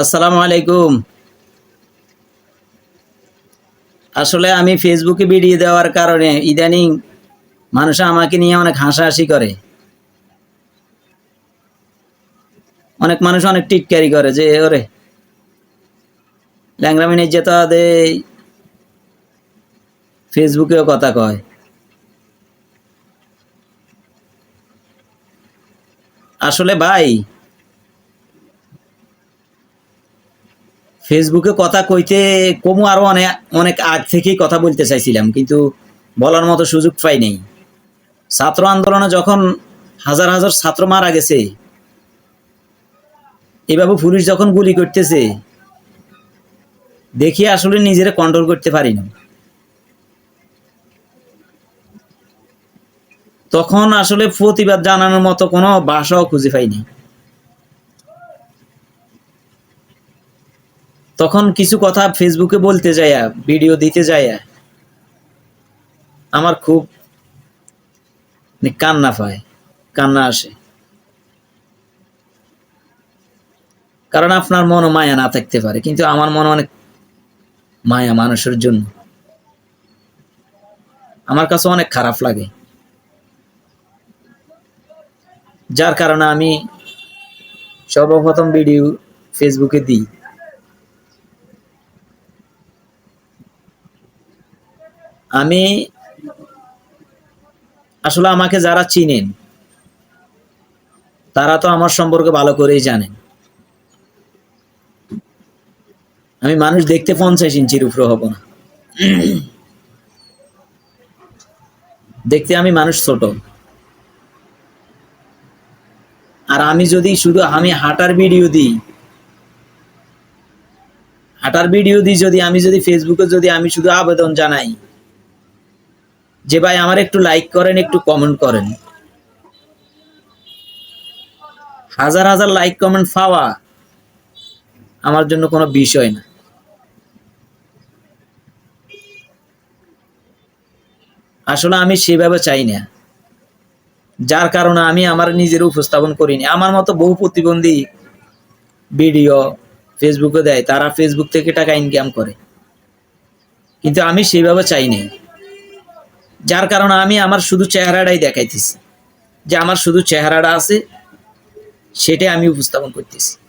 আসসালামু আলাইকুম। আসলে আমি ফেসবুকে ভিডিও দেওয়ার কারণে ইদানিং মানুষ আমাকে নিয়ে অনেক হাসাহাসি করে। অনেক মানুষ অনেক টিটকারি করে যে, ওরে ল্যাংরামিনের যেতে দে ফেসবুকেও কথা কয়। আসলে ভাই ফেসবুকে কথা কইতে কমু আরও অনেক অনেক আগ থেকেই কথা বলতে চাইছিলাম, কিন্তু বলার মতো সুযোগ পাই নাই। ছাত্র আন্দোলনে যখন হাজার হাজার ছাত্র মারা গেছে এভাবে পুলিশ যখন গুলি করতেছে, দেখি আসলে নিজেরা কন্ট্রোল করতে পারি না। তখন আসলে প্রতিবাদ জানানোর মতো কোনো ভাষাও খুঁজে পাইনি। তখন কিছু কথা ফেসবুকে বলতে যাইয়া ভিডিও দিতে যাইয়া, আমার খুব মানে কান্না পায়, কান্না আসে। কারণ আপনার মনে মায়া না থাকতে পারে, কিন্তু আমার মনে অনেক মায়া মানুষের জন্য। আমার কাছে অনেক খারাপ লাগে। যার কারণে আমি সর্বপ্রথম ভিডিও ফেসবুকে দিই। আমি আসলে আমাকে যারা চিনেন, তারা তো আমার সম্পর্কে ভালো করেই জানেন। আমি মানুষ দেখতে পঞ্চাশ ইঞ্চির উপরে হব না। দেখতে আমি মানুষ ছোট। আর আমি যদি শুধু আমি হাঁটার ভিডিও দিই, হাঁটার ভিডিও দিই যদি, আমি যদি ফেসবুকে যদি আমি শুধু আবেদন জানাই যে ভাই আমার একটু লাইক করেন, একটু কমেন্ট করেন। হাজার হাজার লাইক কমেন্ট পাওয়া আমার জন্য কোনো বিষয় না। আসলে আমি সেভাবে চাই না। যার কারণে আমি আমার নিজের উপস্থাপন করিনি। আমার মতো বহু প্রতিবন্ধী ভিডিও ফেসবুকে দেয়, তারা ফেসবুক থেকে টাকা ইনকাম করে। কিন্তু আমি সেইভাবে চাই নাই। যার কারণে আমি আমার শুধু চেহারাটাই দেখাইতেছি। যে আমার শুধু চেহারাটা আছে, সেটাই আমি উপস্থাপন করতেছি।